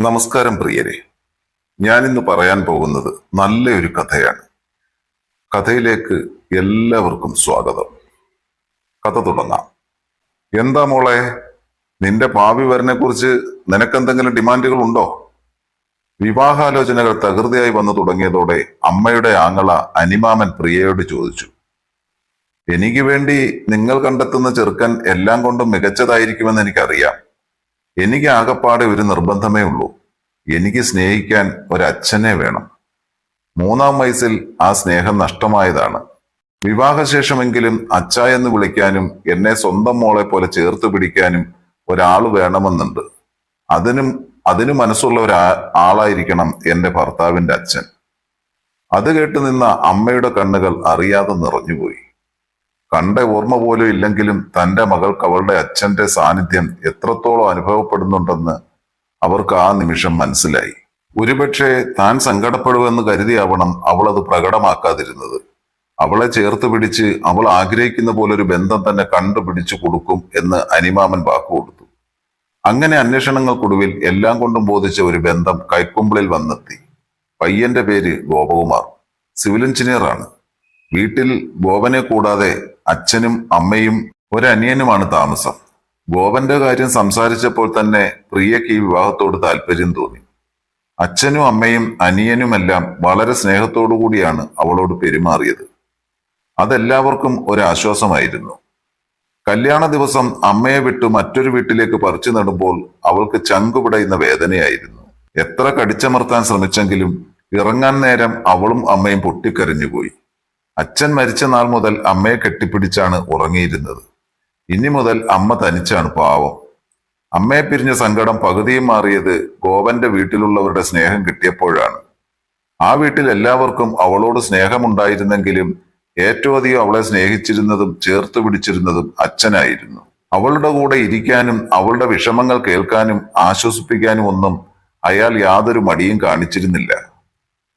നമസ്കാരം പ്രിയരെ. ഞാനിന്ന് പറയാൻ പോകുന്നത് നല്ലൊരു കഥയാണ്. കഥയിലേക്ക് എല്ലാവർക്കും സ്വാഗതം. കഥ തുടങ്ങാം. എന്താ മോളെ? നിന്റെ ഭാവി വരനെ കുറിച്ച് നിനക്കെന്തെങ്കിലും ഡിമാൻഡുകൾ ഉണ്ടോ വിവാഹാലോചനകൾ തകൃതിയായി വന്നു തുടങ്ങിയതോടെ അമ്മയുടെ ആങ്ങള അനിമാമൻ പ്രിയയോട് ചോദിച്ചു. എനിക്ക് വേണ്ടി നിങ്ങൾ കണ്ടെത്തുന്ന ചെറുക്കൻ എല്ലാം കൊണ്ടും മികച്ചതായിരിക്കുമെന്ന് എനിക്കറിയാം. എനിക്ക് ആകപ്പാടെ ഒരു നിർബന്ധമേ ഉള്ളൂ. എനിക്ക് സ്നേഹിക്കാൻ ഒരച്ഛനെ വേണം. മൂന്നാം വയസ്സിൽ ആ സ്നേഹം നഷ്ടമായതാണ്. വിവാഹശേഷമെങ്കിലും അച്ഛ എന്ന് വിളിക്കാനും എന്നെ സ്വന്തം മോളെ പോലെ ചേർത്ത് പിടിക്കാനും ഒരാൾ വേണമെന്നുണ്ട്. അതിനും അതിനു മനസ്സുള്ള ഒരു ആളായിരിക്കണം എന്റെ ഭർത്താവിന്റെ അച്ഛൻ. അത് കേട്ട് നിന്ന അമ്മയുടെ കണ്ണുകൾ അറിയാതെ നിറഞ്ഞുപോയി. കണ്ട ഓർമ്മ പോലും ഇല്ലെങ്കിലും തന്റെ മകൾക്ക് അവളുടെ അച്ഛന്റെ സാന്നിധ്യം എത്രത്തോളം അനുഭവപ്പെടുന്നുണ്ടെന്ന് അവർക്ക് ആ നിമിഷം മനസ്സിലായി. ഒരുപക്ഷെ താൻ സങ്കടപ്പെടുമെന്ന് കരുതിയാവണം അവൾ അത് പ്രകടമാക്കാതിരുന്നത്. അവളെ ചേർത്ത് പിടിച്ച് അവൾ ആഗ്രഹിക്കുന്ന പോലെ ഒരു ബന്ധം തന്നെ കണ്ടുപിടിച്ചു കൊടുക്കും എന്ന് അനിമാമൻ വാക്കുകൊടുത്തു അങ്ങനെ അന്വേഷണങ്ങൾക്കൊടുവിൽ എല്ലാം കൊണ്ടും ബോധിച്ച ഒരു ബന്ധം കൈക്കുമ്പിളിൽ വന്നെത്തി. പയ്യന്റെ പേര് ഗോപകുമാർ. സിവിൽ എഞ്ചിനീയറാണ്. വീട്ടിൽ ഗോപനെ കൂടാതെ അച്ഛനും അമ്മയും ഒരനിയനുമാണ് താമസം. ഗോപന്റെ കാര്യം സംസാരിച്ചപ്പോൾ തന്നെ പ്രിയയ്ക്ക് ഈ വിവാഹത്തോട് താല്പര്യം തോന്നി. അച്ഛനും അമ്മയും അനിയനുമെല്ലാം വളരെ സ്നേഹത്തോടു കൂടിയാണ് അവളോട് പെരുമാറിയത്. അതെല്ലാവർക്കും ഒരാശ്വാസമായിരുന്നു. കല്യാണ ദിവസം അമ്മയെ വിട്ട് മറ്റൊരു വീട്ടിലേക്ക് പറിച്ചു നടുമ്പോൾ അവൾക്ക് ചങ്കുപിടയുന്ന വേദനയായിരുന്നു. എത്ര കടിച്ചമർത്താൻ ശ്രമിച്ചെങ്കിലും ഇറങ്ങാൻ നേരം അവളും അമ്മയും പൊട്ടിക്കരഞ്ഞുപോയി. അച്ഛൻ മരിച്ച നാൾ മുതൽ അമ്മയെ കെട്ടിപ്പിടിച്ചാണ് ഉറങ്ങിയിരുന്നത്. ഇനി മുതൽ അമ്മ തനിച്ചാണ് പാവം. അമ്മയെ പിരിഞ്ഞ സങ്കടം പകുതിയും മാറിയത് ഗോപന്റെ വീട്ടിലുള്ളവരുടെ സ്നേഹം കിട്ടിയപ്പോഴാണ്. ആ വീട്ടിൽ എല്ലാവർക്കും അവളോട് സ്നേഹമുണ്ടായിരുന്നെങ്കിലും ഏറ്റവും അധികം അവളെ സ്നേഹിച്ചിരുന്നതും ചേർത്ത് പിടിച്ചിരുന്നതും അച്ഛനായിരുന്നു. അവളുടെ കൂടെ ഇരിക്കാനും അവളുടെ വിഷമങ്ങൾ കേൾക്കാനും ആശ്വസിപ്പിക്കാനും ഒന്നും അയാൾ യാതൊരു മടിയും കാണിച്ചിരുന്നില്ല.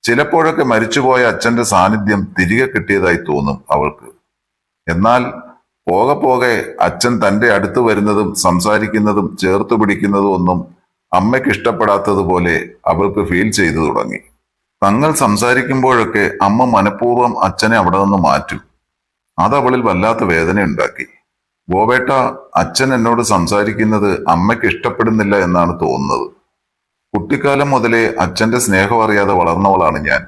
ചിലപ്പോഴൊക്കെ മരിച്ചുപോയ അച്ഛന്റെ സാന്നിധ്യം തിരികെ കിട്ടിയതായി തോന്നും അവൾക്ക്. എന്നാൽ പോകെ പോകെ അച്ഛൻ തന്റെ അടുത്ത് വരുന്നതും സംസാരിക്കുന്നതും ചേർത്ത് പിടിക്കുന്നതും ഒന്നും അമ്മയ്ക്ക് ഇഷ്ടപ്പെടാത്തതുപോലെ അവൾക്ക് ഫീൽ ചെയ്തു തുടങ്ങി. തങ്ങൾ സംസാരിക്കുമ്പോഴൊക്കെ അമ്മ മനഃപൂർവം അച്ഛനെ അവിടെ നിന്ന് മാറ്റും. അതവളിൽ വല്ലാത്ത വേദന ഉണ്ടാക്കി. ഗോവേട്ട അച്ഛൻ എന്നോട് സംസാരിക്കുന്നത് അമ്മയ്ക്ക് ഇഷ്ടപ്പെടുന്നില്ല എന്നാണ് തോന്നുന്നത്. കുട്ടിക്കാലം മുതലേ അച്ഛന്റെ സ്നേഹം അറിയാതെ വളർന്നവളാണ് ഞാൻ.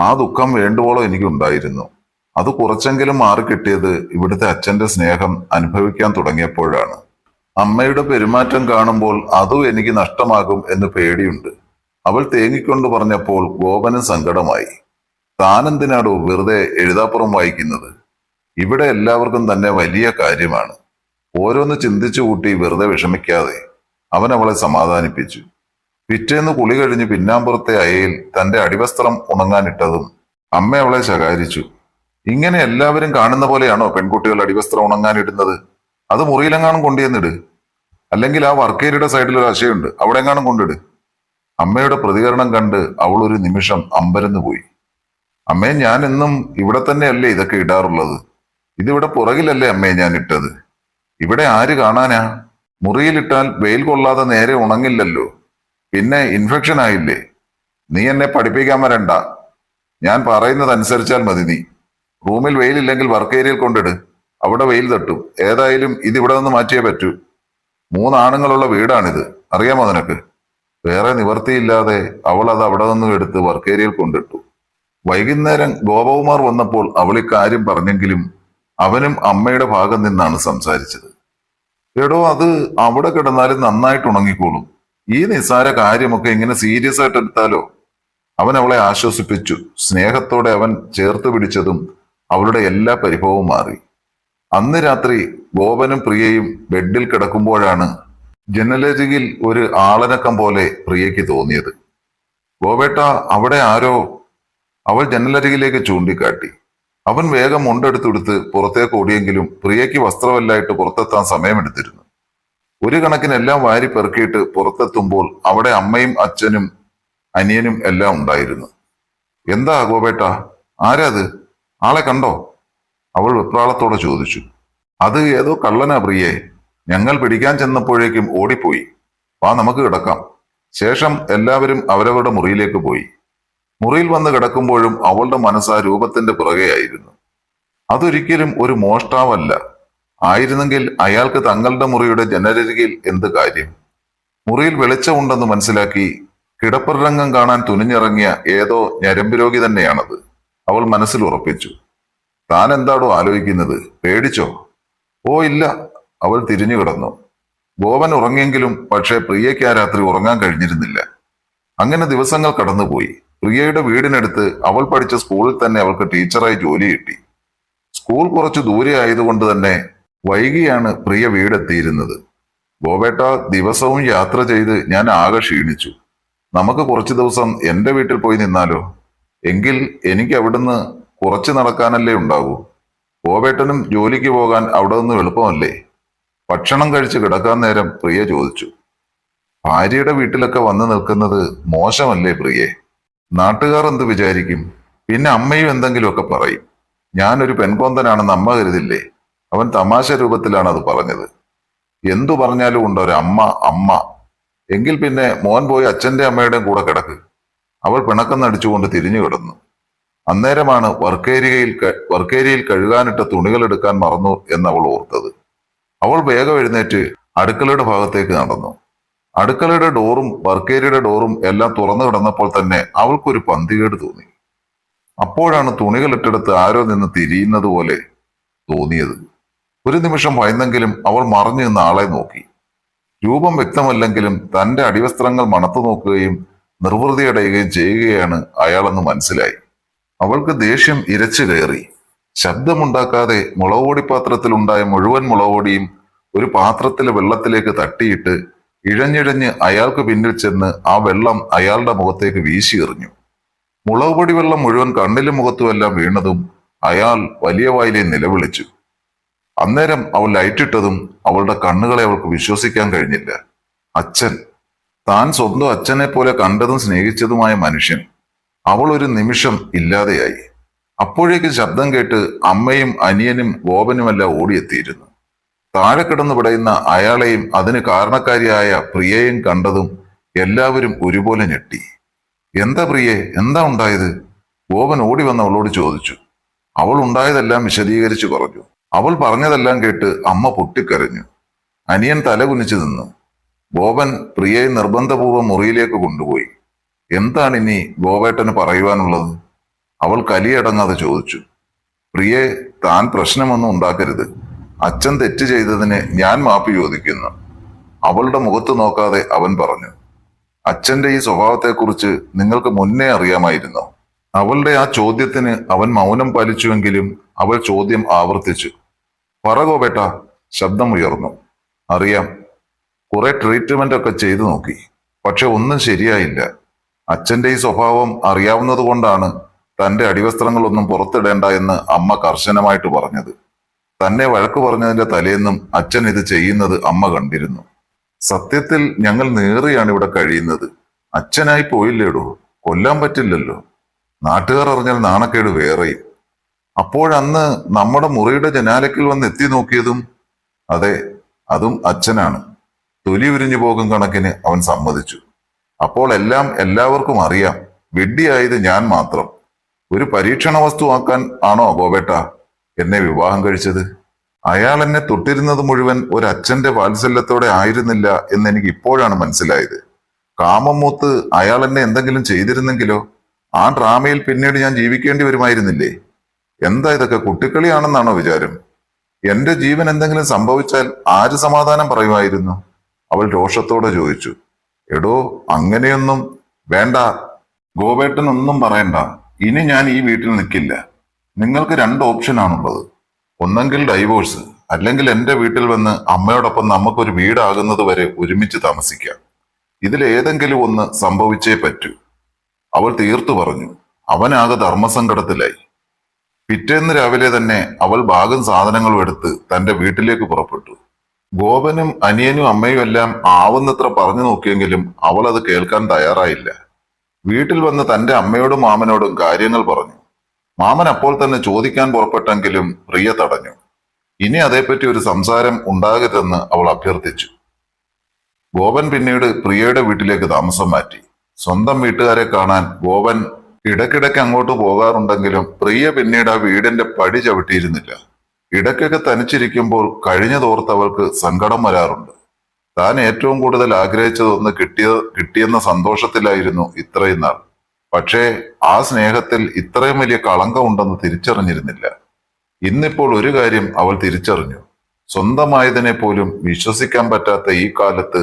ആ ദുഃഖം വേണ്ടുവോളം എനിക്കുണ്ടായിരുന്നു. അത് കുറച്ചെങ്കിലും മാറിക്കിട്ടിയത് ഇവിടുത്തെ അച്ഛന്റെ സ്നേഹം അനുഭവിക്കാൻ തുടങ്ങിയപ്പോഴാണ്. അമ്മയുടെ പെരുമാറ്റം കാണുമ്പോൾ അതും എനിക്ക് നഷ്ടമാകും എന്ന് പേടിയുണ്ട്. അവൾ തേങ്ങിക്കൊണ്ട് പറഞ്ഞപ്പോൾ ഗോപനും സങ്കടമായി. താനെന്തിനാടോ വെറുതെ എഴുതാപ്പുറം വായിക്കുന്നത്? ഇവിടെ എല്ലാവർക്കും തന്നെ വലിയ കാര്യമാണ്. ഓരോന്ന് ചിന്തിച്ചു കൂട്ടി വെറുതെ വിഷമിക്കാതെ അവൻ അവളെ സമാധാനിപ്പിച്ചു. പിറ്റേന്ന് കുളി കഴിഞ്ഞ് പിന്നാമ്പുറത്തെ അയയിൽ തന്റെ അടിവസ്ത്രം ഉണങ്ങാനിട്ടതും അമ്മ അവളെ ശകാരിച്ചു. ഇങ്ങനെ എല്ലാവരും കാണുന്ന പോലെയാണോ പെൺകുട്ടികൾ അടിവസ്ത്രം ഉണങ്ങാനിടുന്നത്? അത് മുറിയിലെങ്ങാനും കൊണ്ടുവന്നിട് അല്ലെങ്കിൽ ആ വർക്കേരിയുടെ സൈഡിൽ ഒരു അശയുണ്ട് അവിടെ എങ്ങാനും കൊണ്ടിട്. അമ്മയുടെ പ്രതികരണം കണ്ട് അവൾ ഒരു നിമിഷം അമ്പരന്ന് പോയി. അമ്മേ ഞാൻ എന്നും ഇവിടെ തന്നെയല്ലേ ഇതൊക്കെ ഇടാറുള്ളത്? ഇതിവിടെ പുറകിലല്ലേ അമ്മേ ഞാൻ ഇട്ടത്? ഇവിടെ ആര് കാണാനാ? മുറിയിലിട്ടാൽ വെയിൽ കൊള്ളാതെ നേരെ ഉണങ്ങില്ലല്ലോ. പിന്നെ ഇൻഫെക്ഷൻ ആയില്ലേ? നീ എന്നെ പഠിപ്പിക്കാൻ വരണ്ട. ഞാൻ പറയുന്നത് അനുസരിച്ചാൽ മതി നീ. റൂമിൽ വെയിലില്ലെങ്കിൽ വർക്ക് ഏരിയയിൽ കൊണ്ടിട്. അവിടെ വെയിൽ തട്ടും. ഏതായാലും ഇത് ഇവിടെ നിന്ന് മാറ്റിയേ പറ്റൂ. മൂന്നാണുങ്ങളുള്ള വീടാണിത്. അറിയാമോ നിനക്ക്? വേറെ നിവർത്തിയില്ലാതെ അവൾ അത് അവിടെ നിന്നും എടുത്ത് വർക്ക് ഏരിയയിൽ കൊണ്ടിട്ടു. വൈകുന്നേരം ഗോപകുമാർ വന്നപ്പോൾ അവൾ ഇക്കാര്യം പറഞ്ഞെങ്കിലും അവനും അമ്മയുടെ ഭാഗം നിന്നാണ് സംസാരിച്ചത്. എടോ അത് അവിടെ കിടന്നാലും നന്നായിട്ട് ഉണങ്ങിക്കോളും. ഈ നിസ്സാര കാര്യമൊക്കെ ഇങ്ങനെ സീരിയസ് ആയിട്ട് എടുത്താലോ? അവൻ അവളെ ആശ്വസിപ്പിച്ചു. സ്നേഹത്തോടെ അവൻ ചേർത്ത് പിടിച്ചതും അവളുടെ എല്ലാ പരിഭവവും മാറി. അന്ന് രാത്രി ഗോപനും പ്രിയയും ബെഡിൽ കിടക്കുമ്പോഴാണ് ജനലരികിൽ ഒരു ആളനക്കം പോലെ പ്രിയയ്ക്ക് തോന്നിയത്. ഗോപേട്ട അവിടെ ആരോ അവൾ ജനലരികിലേക്ക് ചൂണ്ടിക്കാട്ടി. അവൻ വേഗം മുണ്ടെടുത്തെടുത്ത് പുറത്തേക്ക് ഓടിയെങ്കിലും പ്രിയയ്ക്ക് വസ്ത്രമല്ലായിട്ട് പുറത്തെത്താൻ സമയമെടുത്തിരുന്നു. ഒരു കണക്കിന് എല്ലാം വാരി പെറുക്കിയിട്ട് പുറത്തെത്തുമ്പോൾ അവിടെ അമ്മയും അച്ഛനും അനിയനും എല്ലാം ഉണ്ടായിരുന്നു. എന്താ ഗോപേട്ട ആരാ അത്? ആളെ കണ്ടോ? അവൾ വെപ്രാളത്തോടെ ചോദിച്ചു. അത് ഏതോ കള്ളനാ പ്രിയെ. ഞങ്ങൾ പിടിക്കാൻ ചെന്നപ്പോഴേക്കും ഓടിപ്പോയി. വാ നമുക്ക് കിടക്കാം. ശേഷം എല്ലാവരും അവരവരുടെ മുറിയിലേക്ക് പോയി. മുറിയിൽ വന്ന് കിടക്കുമ്പോഴും അവളുടെ മനസ്സാ രൂപത്തിന്റെ പുറകെയായിരുന്നു. അതൊരിക്കലും ഒരു മോഷ്ടാവല്ല. ആയിരുന്നെങ്കിൽ അയാൾക്ക് തങ്ങളുടെ മുറിയുടെ ജനലരികിൽ എന്ത് കാര്യം? മുറിയിൽ വെളിച്ചമുണ്ടെന്ന് മനസ്സിലാക്കി കിടപ്പുരംഗം കാണാൻ തുനിഞ്ഞിറങ്ങിയ ഏതോ ഞരമ്പ് രോഗി തന്നെയാണത്. അവൾ മനസ്സിൽ ഉറപ്പിച്ചു. താൻ എന്താടോ ആലോചിക്കുന്നത്? പേടിച്ചോ? ഓ ഇല്ല. അവൾ തിരിഞ്ഞു കിടന്നു. ഗോവൻ ഉറങ്ങിയെങ്കിലും പക്ഷേ പ്രിയയ്ക്ക് ആ രാത്രി ഉറങ്ങാൻ കഴിഞ്ഞിരുന്നില്ല. അങ്ങനെ ദിവസങ്ങൾ കടന്നുപോയി. പ്രിയയുടെ വീടിനടുത്ത് അവൾ പഠിച്ച സ്കൂളിൽ തന്നെ അവൾക്ക് ടീച്ചറായി ജോലി കിട്ടി. സ്കൂൾ കുറച്ച് ദൂരെ ആയതുകൊണ്ട് തന്നെ വൈകിയാണ് പ്രിയ വീടെത്തിയിരുന്നത്. ഗോവേട്ട ദിവസവും യാത്ര ചെയ്ത് ഞാൻ ആകെ ക്ഷീണിച്ചു. നമുക്ക് കുറച്ചു ദിവസം എന്റെ വീട്ടിൽ പോയി നിന്നാലോ? എങ്കിൽ എനിക്ക് അവിടുന്ന് കുറച്ച് നടക്കാനല്ലേ ഉണ്ടാകൂ ഗോവേട്ടനും ജോലിക്ക് പോകാൻ അവിടെ നിന്ന് എളുപ്പമല്ലേ? ഭക്ഷണം കഴിച്ച് കിടക്കാൻ നേരം പ്രിയ ചോദിച്ചു. ഭാര്യയുടെ വീട്ടിലൊക്കെ വന്നു നിൽക്കുന്നത് മോശമല്ലേ പ്രിയെ? നാട്ടുകാർ എന്ത് വിചാരിക്കും? പിന്നെ അമ്മയും എന്തെങ്കിലുമൊക്കെ പറയും. ഞാനൊരു പെൺകൊന്തനാണെന്ന് അമ്മ കരുതില്ലേ? അവൻ തമാശ രൂപത്തിലാണ് അത് പറഞ്ഞത്. എന്തു പറഞ്ഞാലും ഉണ്ട് ഒരു അമ്മ അമ്മ. എങ്കിൽ പിന്നെ മോൻ പോയി അച്ഛന്റെ അമ്മയുടെയും കൂടെ കിടക്ക്. അവൾ പിണക്കം തിരിഞ്ഞു കിടന്നു. അന്നേരമാണ് വർക്കേരിയയിൽ വർക്കേരിയയിൽ കഴുകാനിട്ട തുണികൾ എടുക്കാൻ മറന്നു എന്ന് അവൾ ഓർത്തത്. അവൾ വേഗം എഴുന്നേറ്റ് അടുക്കളയുടെ ഭാഗത്തേക്ക് നടന്നു. അടുക്കളയുടെ ഡോറും വർക്കേരിയുടെ ഡോറും എല്ലാം തുറന്നു കിടന്നപ്പോൾ തന്നെ അവൾക്കൊരു പന്തികേട് തോന്നി. അപ്പോഴാണ് തുണികൾ ഇട്ടെടുത്ത് ആരോ നിന്ന് തിരിയുന്നത് പോലെ തോന്നിയത്. ഒരു നിമിഷം ഭയന്നെങ്കിലും അവൾ മറിഞ്ഞു നിന്ന ആളെ നോക്കി. രൂപം വ്യക്തമല്ലെങ്കിലും തന്റെ അടിവസ്ത്രങ്ങൾ മണത്തു നോക്കുകയും നിർവൃതി അടയുകയും ചെയ്യുകയാണ് അയാളെന്ന് മനസ്സിലായി. അവൾക്ക് ദേഷ്യം ഇരച്ചു കയറി. ശബ്ദമുണ്ടാക്കാതെ മുളകുപൊടി പാത്രത്തിലുണ്ടായ മുഴുവൻ മുളകുപൊടിയും ഒരു പാത്രത്തിലെ വെള്ളത്തിലേക്ക് തട്ടിയിട്ട് ഇഴഞ്ഞിഴഞ്ഞ് അയാൾക്ക് പിന്നിൽ ചെന്ന് ആ വെള്ളം അയാളുടെ മുഖത്തേക്ക് വീശി എറിഞ്ഞു. മുളകുപൊടി വെള്ളം മുഴുവൻ കണ്ണിലും മുഖത്തുമെല്ലാം വീണതും അയാൾ വലിയ വായിലെ നിലവിളിച്ചു. അന്നേരം അവൾ ലൈറ്റിട്ടതും അവളുടെ കണ്ണുകളെ അവൾക്ക് വിശ്വസിക്കാൻ കഴിഞ്ഞില്ല. അച്ഛൻ താൻ സ്വന്തം അച്ഛനെ പോലെ കണ്ടതും സ്നേഹിച്ചതുമായ മനുഷ്യൻ. അവൾ ഒരു നിമിഷം ഇല്ലാതെയായി. അപ്പോഴേക്ക് ശബ്ദം കേട്ട് അമ്മയും അനിയനും ഗോപനുമെല്ലാം ഓടിയെത്തിയിരുന്നു. താഴെ കിടന്നു പിടയുന്ന അയാളെയും അതിന് കാരണക്കാരിയായ പ്രിയയും കണ്ടതും എല്ലാവരും ഒരുപോലെ ഞെട്ടി. എന്താ പ്രിയേ എന്താ ഉണ്ടായത്? ഗോപൻ ഓടി വന്ന് അവളോട് ചോദിച്ചു. അവൾ ഉണ്ടായതെല്ലാം വിശദീകരിച്ചു പറഞ്ഞു. അവൾ പറഞ്ഞതെല്ലാം കേട്ട് അമ്മ പൊട്ടിക്കരഞ്ഞു. അനിയൻ തലകുനിച്ചു നിന്നു. ബോബൻ പ്രിയയെ നിർബന്ധപൂർവം മുറിയിലേക്ക് കൊണ്ടുപോയി. എന്താണ് ഇനി ഗോവേട്ടന് പറയുവാനുള്ളത്? അവൾ കലിയടങ്ങാതെ ചോദിച്ചു. പ്രിയെ താൻ പ്രശ്നമൊന്നും ഉണ്ടാക്കരുത്. അച്ഛൻ തെറ്റ് ചെയ്തതിന് ഞാൻ മാപ്പ് ചോദിക്കുന്നു. അവളുടെ മുഖത്ത് നോക്കാതെ അവൻ പറഞ്ഞു. അച്ഛന്റെ ഈ സ്വഭാവത്തെക്കുറിച്ച് നിങ്ങൾക്ക് മുന്നേ അറിയാമായിരുന്നോ? അവളുടെ ആ ചോദ്യത്തിന് അവൻ മൗനം പാലിച്ചുവെങ്കിലും അവൾ ചോദ്യം ആവർത്തിച്ചു. പറ ശബ്ദം ശബ്ദമുയർന്നു. അറിയാം. കുറെ ട്രീറ്റ്മെന്റ് ഒക്കെ ചെയ്തു നോക്കി. പക്ഷെ ഒന്നും ശരിയായില്ല. അച്ഛന്റെ ഈ സ്വഭാവം അറിയാവുന്നത് കൊണ്ടാണ് തന്റെ അടിവസ്ത്രങ്ങളൊന്നും പുറത്തിടേണ്ട എന്ന് അമ്മ കർശനമായിട്ട് പറഞ്ഞത്. തന്നെ വഴക്ക് പറഞ്ഞതിന്റെ തലേന്നും അച്ഛൻ ഇത് ചെയ്യുന്നത് അമ്മ കണ്ടിരുന്നു. സത്യത്തിൽ ഞങ്ങൾ നേറിയാണ് ഇവിടെ കഴിയുന്നത്. അച്ഛനായി പോയില്ലേടോ? കൊല്ലാൻ പറ്റില്ലല്ലോ. നാട്ടുകാർ അറിഞ്ഞാൽ നാണക്കേട് വേറെയും. അപ്പോഴന്ന് നമ്മുടെ മുറിയുടെ ജനാലയ്ക്കിൽ വന്ന് എത്തി നോക്കിയതും അതെ അതും അച്ഛനാണ്. തൊലി ഉരിഞ്ഞു പോകും കണക്കിന് അവൻ സമ്മതിച്ചു. അപ്പോൾ എല്ലാം എല്ലാവർക്കും അറിയാം. വിഡ്ഢിയായത് ഞാൻ മാത്രം. ഒരു പരീക്ഷണ വസ്തുവാക്കാൻ ആണോ ഗോപേട്ട? എന്നെ വിവാഹം കഴിച്ചത്? അയാൾ എന്നെ തൊട്ടിരുന്നത് മുഴുവൻ ഒരു അച്ഛന്റെ വാത്സല്യത്തോടെ ആയിരുന്നില്ല എന്ന് എനിക്ക് ഇപ്പോഴാണ് മനസ്സിലായത്. കാമമൂത്ത് അയാൾ എന്നെ എന്തെങ്കിലും ചെയ്തിരുന്നെങ്കിലോ? ആ ഡ്രാമയിൽ പിന്നീട് ഞാൻ ജീവിക്കേണ്ടി വരുമായിരുന്നില്ലേ? എന്താ ഇതൊക്കെ കുട്ടിക്കളിയാണെന്നാണോ വിചാരം? എന്റെ ജീവൻ എന്തെങ്കിലും സംഭവിച്ചാൽ ആര് സമാധാനം പറയുമായിരുന്നു? അവൾ രോഷത്തോടെ ചോദിച്ചു. എടോ അങ്ങനെയൊന്നും വേണ്ട. ഗോപേട്ടനൊന്നും പറയണ്ട. ഇനി ഞാൻ ഈ വീട്ടിൽ നിൽക്കില്ല. നിങ്ങൾക്ക് രണ്ട് ഓപ്ഷനാണുള്ളത്. ഒന്നെങ്കിൽ ഡൈവോഴ്സ് അല്ലെങ്കിൽ എന്റെ വീട്ടിൽ വന്ന് അമ്മയോടൊപ്പം നമുക്കൊരു വീടാകുന്നത് വരെ ഒരുമിച്ച് താമസിക്കാം. ഇതിലേതെങ്കിലും ഒന്ന് സംഭവിച്ചേ പറ്റൂ. അവൾ തീർത്തു പറഞ്ഞു. അവനാകെ ധർമ്മസങ്കടത്തിലായി. പിറ്റേന്ന് രാവിലെ തന്നെ അവൾ ഭാഗം സാധനങ്ങളും എടുത്ത് തന്റെ വീട്ടിലേക്ക് പുറപ്പെട്ടു. ഗോപനും അനിയനും അമ്മയും എല്ലാം ആവുന്നത്ര പറഞ്ഞു നോക്കിയെങ്കിലും അവൾ അത് കേൾക്കാൻ തയ്യാറായില്ല. വീട്ടിൽ വന്ന് തന്റെ അമ്മയോടും മാമനോടും കാര്യങ്ങൾ പറഞ്ഞു. മാമൻ അപ്പോൾ തന്നെ ചോദിക്കാൻ പുറപ്പെട്ടെങ്കിലും പ്രിയ തടഞ്ഞു. ഇനി അതേപ്പറ്റി ഒരു സംസാരം ഉണ്ടാകരുതെന്ന് അവൾ അഭ്യർത്ഥിച്ചു. ഗോപൻ പിന്നീട് പ്രിയയുടെ വീട്ടിലേക്ക് താമസം മാറ്റി. സ്വന്തം വീട്ടുകാരെ കാണാൻ ബോബൻ ഇടയ്ക്കിടയ്ക്ക് അങ്ങോട്ട് പോകാറുണ്ടെങ്കിലും പ്രിയ പിന്നീട് ആ വീടിന്റെ പടി ചവിട്ടിയിരുന്നില്ല. ഇടയ്ക്കൊക്കെ തനിച്ചിരിക്കുമ്പോൾ കഴിഞ്ഞതോർത്ത് അവൾക്ക് സങ്കടം വരാറുണ്ട്. താൻ ഏറ്റവും കൂടുതൽ ആഗ്രഹിച്ചതൊന്ന് കിട്ടിയ കിട്ടിയെന്ന സന്തോഷത്തിലായിരുന്നു ഇത്രയും നാൾ. പക്ഷേ ആ സ്നേഹത്തിൽ ഇത്രയും വലിയ കളങ്കമുണ്ടെന്ന് തിരിച്ചറിഞ്ഞിരുന്നില്ല. ഇന്നിപ്പോൾ ഒരു കാര്യം അവൾ തിരിച്ചറിഞ്ഞു. സ്വന്തമായതിനെ പോലും വിശ്വസിക്കാൻ പറ്റാത്ത ഈ കാലത്ത്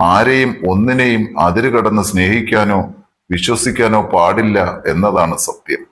ആരെയും ഒന്നിനെയും അതിരുകടന്ന് സ്നേഹിക്കാനോ വിശ്വസിക്കാനോ പാടില്ല എന്നതാണ് സത്യം.